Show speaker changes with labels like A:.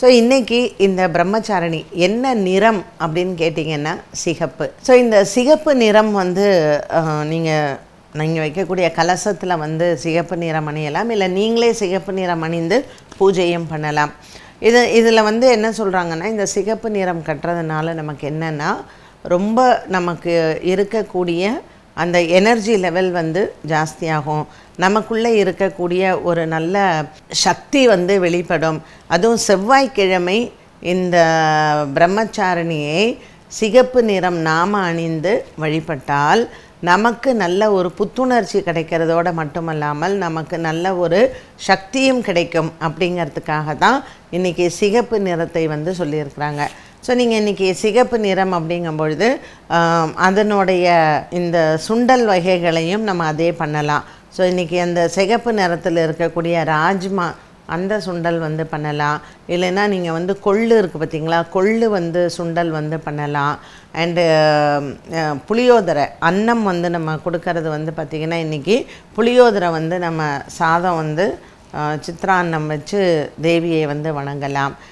A: So இன்றைக்கி இந்த பிரம்மச்சாரணி என்ன நிறம் அப்படின்னு கேட்டிங்கன்னா சிகப்பு. ஸோ இந்த சிகப்பு நிறம் வந்து நீங்கள் நீங்கள் வைக்கக்கூடிய கலசத்தில் வந்து சிகப்பு நிறம் அணியலாம் இல்லை நீங்களே சிகப்பு நிறம் அணிந்து பூஜையும் பண்ணலாம். இது இதில் வந்து என்ன சொல்கிறாங்கன்னா இந்த சிகப்பு நிறம் கட்டுறதுனால நமக்கு என்னென்னா ரொம்ப நமக்கு இருக்கக்கூடிய அந்த எனர்ஜி லெவல் வந்து ஜாஸ்தியாகும். நமக்குள்ளே இருக்கக்கூடிய ஒரு நல்ல சக்தி வந்து வெளிப்படும். அதுவும் செவ்வாய்க்கிழமை இந்த பிரம்மச்சாரணியை சிகப்பு நிறம் நாம அணிந்து வழிபட்டால் நமக்கு நல்ல ஒரு புத்துணர்ச்சி கிடைக்கிறதோட மட்டுமல்லாமல் நமக்கு நல்ல ஒரு சக்தியும் கிடைக்கும் அப்படிங்கிறதுக்காக தான் இன்றைக்கி சிகப்பு நிறத்தை வந்து சொல்லியிருக்கிறாங்க. ஸோ நீங்கள் இன்றைக்கி சிகப்பு நிறம் அப்படிங்கும் பொழுது அதனுடைய இந்த சுண்டல் வகைகளையும் நம்ம அதே பண்ணலாம். ஸோ இன்றைக்கி அந்த சிகப்பு நிறத்தில் இருக்கக்கூடிய ராஜ்மா அந்த சுண்டல் வந்து பண்ணலாம். இல்லைன்னா நீங்கள் வந்து கொள்ளு இருக்குது பார்த்தீங்களா கொள்ளு வந்து சுண்டல் வந்து பண்ணலாம். அண்டு புளியோதரை அன்னம் வந்து நம்ம கொடுக்கறது வந்து பார்த்திங்கன்னா இன்றைக்கி புளியோதரை வந்து நம்ம சாதம் வந்து சித்ரான்னம் வச்சு தேவியை வந்து வணங்கலாம்.